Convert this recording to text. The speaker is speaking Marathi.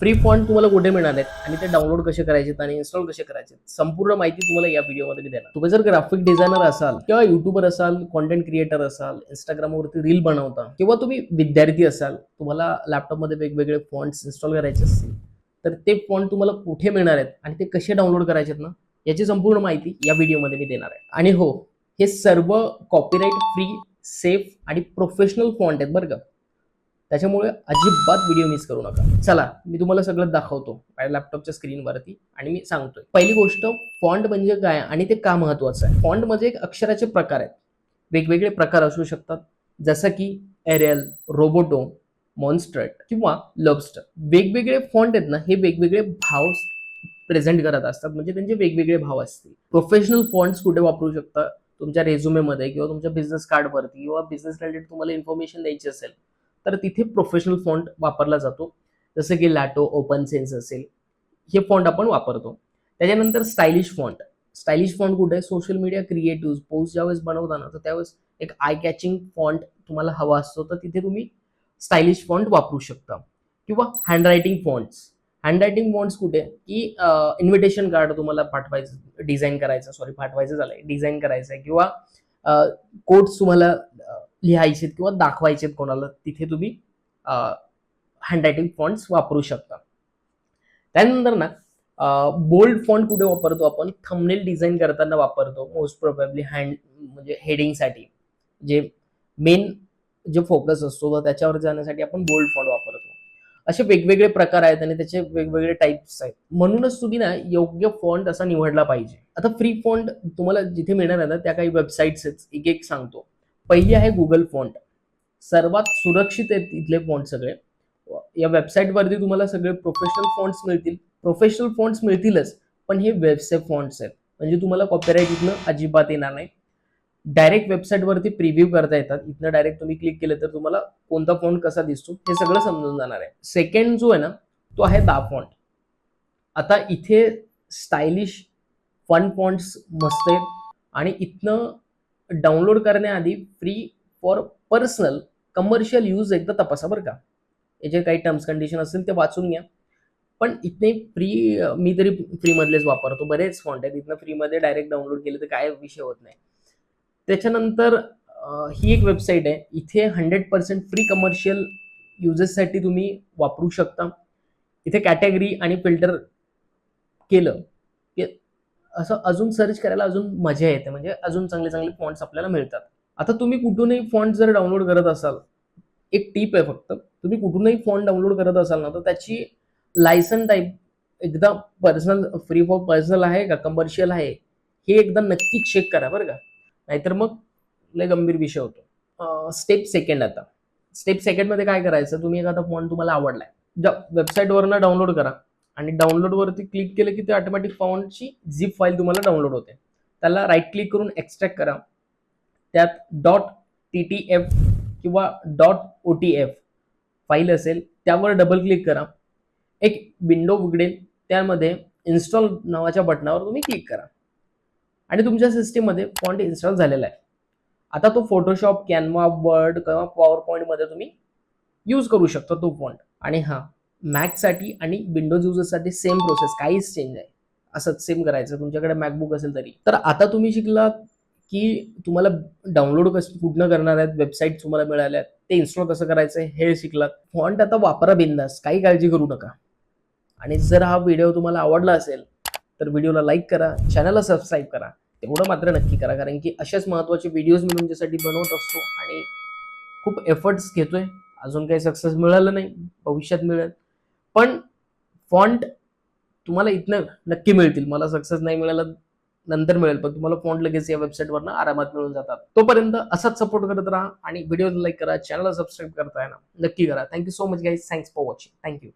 फ्री फॉन्ट तुम्हाला कुठे मिळणार आहेत आणि ते डाउनलोड कसे करायचे आणि इन्स्टॉल कसे करायचे संपूर्ण माहिती तुम्हाला या व्हिडिओमध्ये मी देणार. तुम्ही जर ग्राफिक डिझायनर असाल किंवा युट्यूबर असाल कॉन्टेंट क्रिएटर असाल इंस्टाग्रामवरती रील बनवता किंवा तुम्ही विद्यार्थी असाल तुम्हाला लॅपटॉपमध्ये वेगवेगळे फॉन्ट्स इन्स्टॉल करायचे असतील तर ते फॉन्ट तुम्हाला कुठे मिळणार आहेत आणि ते कसे डाउनलोड करायचे आहेत ना याची संपूर्ण माहिती या व्हिडिओमध्ये मी देणार आहे. आणि हो हे सर्व कॉपीराईट फ्री सेफ आणि प्रोफेशनल फॉन्ट आहेत बरं का. त्याच्यामुळे अजिबात व्हिडिओ मिस करू नका. चला मी तुम्हाला सगळं दाखवतो माझ्या लॅपटॉपच्या स्क्रीनवरती आणि मी सांगतोय. पहिली गोष्ट फॉन्ट म्हणजे काय आणि ते का महत्वाचं आहे? फॉन्ट म्हणजे एक अक्षराचे प्रकार आहेत. वेगवेगळे प्रकार असू शकतात. जसं की एरेल रोबोटो मॉन्स्ट्रेट किंवा लबस्टर वेगवेगळे फॉन्ट आहेत ना हे वेगवेगळे भाव प्रेझेंट करत असतात. म्हणजे त्यांचे वेगवेगळे भाव असतील. प्रोफेशनल फॉन्ट्स कुठे वापरू शकता? तुमच्या रेझ्युमेमध्ये किंवा तुमच्या बिझनेस कार्डवरती किंवा बिझनेस रिलेटेड तुम्हाला इन्फॉर्मेशन द्यायची असेल तर तिथे प्रोफेशनल फॉन्ट वापरला जातो. जसं की लॅटो ओपन सेन्स असेल हे फॉन्ट आपण वापरतो. त्याच्यानंतर स्टायलिश फॉन्ट स्टायलिश फॉन्ट कुठे? सोशल मीडिया क्रिएटिव्ह पोस्ट ज्यावेळेस बनवता ना तर त्यावेळेस एक आय कॅचिंग फॉन्ट तुम्हाला हवा असतो तर तिथे तुम्ही स्टायलिश फॉन्ट वापरू शकता. किंवा हँडरायटिंग फॉन्ट्स हँडरायटिंग फॉन्ट्स कुठे? की इन्व्हिटेशन कार्ड तुम्हाला पाठवायचं डिझाईन करायचं सॉरी पाठवायचं झालंय डिझाईन करायचं आहे किंवा कोट्स तुम्हाला लिहायचे किंवा दाखवायचे कोणाला तिथे तुम्ही हँडरायटिंग फॉन्ट्स वापरू शकता. त्यानंतर ना बोल्ड फॉन्ट कुठे वापरतो आपण? थंबनेल डिझाईन करताना वापरतो मोस्ट प्रोबेबली हँड म्हणजे हेडिंगसाठी जे मेन जे फोकस असतो तर त्याच्यावर जाण्यासाठी आपण बोल्ड फॉन्ट वापरतो. असे वेगवेगळे प्रकार आहेत आणि त्याचे वेगवेगळे टाईप्स आहेत. म्हणूनच तुम्ही ना योग्य फॉन्ट असा निवडला पाहिजे. आता फ्री फॉन्ट तुम्हाला जिथे मिळणार आहे ना त्या काही वेबसाईट्स आहेत. एक एक सांगतो. पहिली आहे गुगल फॉन्ट सर्वात सुरक्षित आहेत इथले फॉन्ट सगळे. या वेबसाईटवरती तुम्हाला सगळे प्रोफेशनल फॉन्ट्स मिळतील. प्रोफेशनल फॉन्ट्स मिळतीलच पण हे वेबसे फॉन्ट्स आहेत. म्हणजे तुम्हाला कॉपीराईट इथनं अजिबात येणार नाही. डायरेक्ट वेबसाईटवरती प्रिव्ह्यू करता येतात. इथनं डायरेक्ट तुम्ही क्लिक केलं तर तुम्हाला कोणता फॉन्ट कसा दिसतो हे सगळं समजून जाणार आहे. सेकंड जो आहे ना तो आहे दा फॉन्ट आता इथे स्टायलिश फन फॉन्ट्स मस्त आहेत. आणि इथनं डाउनलोड करण्याआधी free for personal commercial use एकदा तपासा बरं का. याचे काही टर्म्स कंडिशन असतील ते वाचून घ्या. पण इथने फ्री मी तरी फ्रीमधलेच वापरतो. बरेच फॉन्ट आहेत. इथनं फ्रीमध्ये डायरेक्ट डाउनलोड केले तर काय विषय होत नाही. त्याच्यानंतर ही एक वेबसाईट आहे. इथे हंड्रेड पर्सेंट फ्री कमर्शियल युजेससाठी तुम्ही वापरू शकता. इथे कॅटेगरी आणि फिल्टर केलं. असं अजून सर्च करायला अजून मजा येते. म्हणजे अजून चांगले चांगले फॉन्ट्स आपल्याला मिळतात. आता तुम्ही कुठूनही फॉन्ट जर डाउनलोड करत असाल एक टीप आहे फक्त तुम्ही कुठूनही फॉन्ट डाउनलोड करत असाल ना तर त्याची लायसन टाईप एकदा पर्सनल फ्री फॉर पर्सनल आहे का कमर्शियल आहे हे एकदा नक्की चेक करा बरं का. नाहीतर मग लय गंभीर विषय होतो. स्टेप सेकंड आता. स्टेप सेकंडमध्ये काय करायचं तुम्ही एखादा फॉन्ट तुम्हाला आवडलाय. ज्या वेबसाईटवरनं डाउनलोड करा. आणि डाउनलोडवरती क्लिक केलं की ते ऑटोमॅटिक फॉन्टची झिप फाईल तुम्हाला डाउनलोड होते. त्याला राईट क्लिक करून एक्स्ट्रॅक्ट करा. त्यात डॉट टी टी एफ किंवा dot O T F file असेल त्यावर डबल क्लिक करा. एक विंडो उघडेल त्यामध्ये इन्स्टॉल नावाच्या बटनावर तुम्ही क्लिक करा. आणि तुमच्या सिस्टीममध्ये फॉन्ट इन्स्टॉल झालेला आहे. आता तो फोटोशॉप कॅनवा वर्ड किंवा पॉवर पॉईंटमध्ये तुम्ही यूज करू शकता तो फॉन्ट आणि हां मॅकसाठी आणि विंडोज युजर्ससाठी सेम प्रोसेस काहीच चेंज आहे असंच सेम करायचं तुमच्याकडे मॅकबुक असेल तरी. तर आता तुम्ही शिकलात की तुम्हाला डाउनलोड कसं कुठनं करणार आहेत वेबसाईट तुम्हाला मिळाल्या आहेत ते इन्स्टॉल कसं करायचं आहे हे शिकलात. फॉन्ट आता वापरा बिंदास काही काळजी करू नका. आणि जर हा व्हिडिओ तुम्हाला आवडला असेल तर व्हिडिओला लाईक करा चॅनलला सबस्क्राईब करा. तेवढं मात्र नक्की करा कारण की अशाच महत्त्वाचे व्हिडिओज मी तुमच्यासाठी बनवत असतो आणि खूप एफर्ट्स घेतोय. अजून काही सक्सेस मिळालं नाही भविष्यात मिळेल. पण फॉन्ट तुम्हाला इथनं नक्की मिळतील. मला सक्सेस नाही मिळाला नंतर मिळेल. पण तुम्हाला फॉन्ट लगेच या वेबसाईटवरनं आरामात मिळून जातात. तोपर्यंत असाच सपोर्ट करत राहा आणि व्हिडिओ लाईक करा चॅनलला सबस्क्राईब करताय ना नक्की करा. Thank you so much guys thanks for watching thank you